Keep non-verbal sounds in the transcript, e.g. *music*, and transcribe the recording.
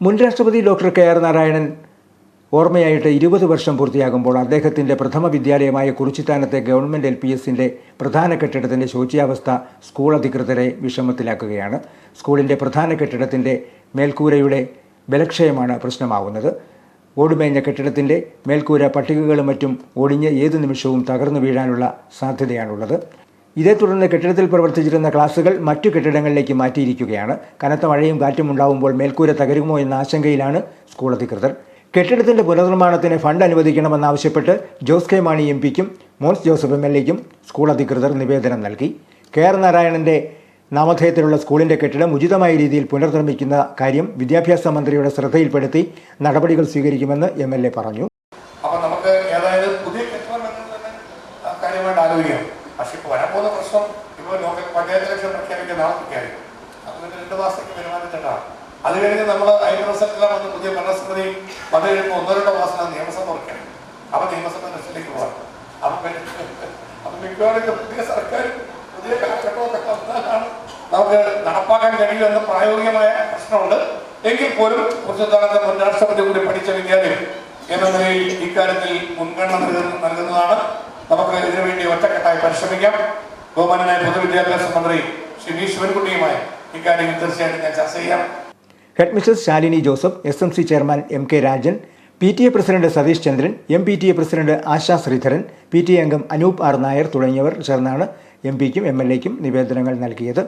മുൻ രാഷ്ട്രപതി doctor K R Narayanan ഓർമ്മയായിട്ട് ഇരുപത് വർഷം പൂർത്തിയാകുമ്പോൾ അദ്ദേഹത്തിന്റെ പ്രഥമ വിദ്യാലയമായ കുറിച്ചിത്താനത്തെ ഗവൺമെന്റ് എൽ പി എസിന്റെ പ്രധാന കെട്ടിടത്തിന്റെ ശോച്യാവസ്ഥ സ്കൂൾ അധികൃതരെ വിഷമത്തിലാക്കുകയാണ്. സ്കൂളിന്റെ പ്രധാന കെട്ടിടത്തിന്റെ മേൽക്കൂരയുടെ ബലക്ഷയമാണ് പ്രശ്നമാവുന്നത്. ഓടുമേഞ്ഞ കെട്ടിടത്തിന്റെ മേൽക്കൂര പട്ടികകളും മറ്റും ഒടിഞ്ഞ് ഏതു നിമിഷവും തകർന്നു വീഴാനുള്ള സാധ്യതയാണുള്ളത്. ഇതേ തുടർന്ന് കെട്ടിടത്തിൽ പ്രവർത്തിച്ചിരുന്ന ക്ലാസുകൾ മറ്റു കെട്ടിടങ്ങളിലേക്ക് മാറ്റിയിരിക്കുകയാണ്. കനത്ത മഴയും കാറ്റും ഉണ്ടാവുമ്പോൾ മേൽക്കൂര തകരുമോ എന്ന ആശങ്കയിലാണ് സ്കൂൾ അധികൃതർ. കെട്ടിടത്തിന്റെ പുനർനിർമ്മാണത്തിന് ഫണ്ട് അനുവദിക്കണമെന്നാവശ്യപ്പെട്ട് ജോസ് കെ മാണി എം പിക്കും മോൻസ് ജോസഫ് എം എൽ എക്കും സ്കൂൾ അധികൃതർ നിവേദനം നൽകി. കെ ആർ നാരായണന്റെ നാമധേയത്തിലുള്ള സ്കൂളിന്റെ കെട്ടിടം ഉചിതമായ രീതിയിൽ പുനർനിർമ്മിക്കുന്ന കാര്യം വിദ്യാഭ്യാസ മന്ത്രിയുടെ ശ്രദ്ധയിൽപ്പെടുത്തി നടപടികൾ സ്വീകരിക്കുമെന്ന് എം എൽ എ പറഞ്ഞു. അപ്പോൾ നമുക്ക് ഏതായാലും പുതിയ കെട്ടിടം ആലോചിക്കാം. പക്ഷെ ഇപ്പൊ വരാൻ പോകുന്ന പ്രശ്നം ഇപ്പൊ ലോക പഞ്ചായത്ത് ലക്ഷം പ്രഖ്യാപിക്കാൻ നാളെ പ്രഖ്യാപിക്കും. അത് പിന്നെ രണ്ട് മാസത്തേക്ക് പെരുമാറ്റച്ചട്ടാണ് അത് കഴിഞ്ഞ് നമ്മൾ അതിന്റെ റിസൾട്ടെല്ലാം വന്ന് പുതിയ ഭരണസമിതി വന്നു കഴിയുമ്പോൾ ഒന്നോ രണ്ടോ മാസം നിയമസഭ ഉറക്കണം അപ്പൊ നിയമസഭ ലക്ഷത്തിലേക്ക് പോകാം അപ്പൊ *laughs* അപ്പം മിക്കവാറും പുതിയ സർക്കാർ പുതിയ കാലഘട്ടമൊക്കെ വന്നാലാണ് നമുക്ക് നടപ്പാക്കാൻ കഴിയുമെന്ന പ്രായോഗികമായ പ്രശ്നമുണ്ട്. എങ്കിൽ പോലും കുറച്ച് തകർന്ന മുൻ രാഷ്ട്രപതി കൂടി പഠിച്ച വിദ്യാലയം എന്ന നിലയിൽ ഇക്കാര്യത്തിൽ മുൻഗണന നൽകുന്ന- നൽകുന്നതാണ് പരിശ്രമിക്കാം. ബഹുമാനായ പൊതുവിദ്യാഭ്യാസ മന്ത്രി ശ്രീ വി ശിവൻകുട്ടിയുമായി ഇക്കാര്യം തീർച്ചയായിട്ടും ഞാൻ ചർച്ച ചെയ്യാം. Headmistress Shalini Joseph S M C chairman M K Rajan P T A president Satish Chandran M P T A president Asha Sreedharan P T A അംഗം അനൂപ് ആർ നായർ തുടങ്ങിയവർ ചേർന്നാണ് എം പിക്കും എം എൽ എക്കും നിവേദനങ്ങൾ നൽകിയത്.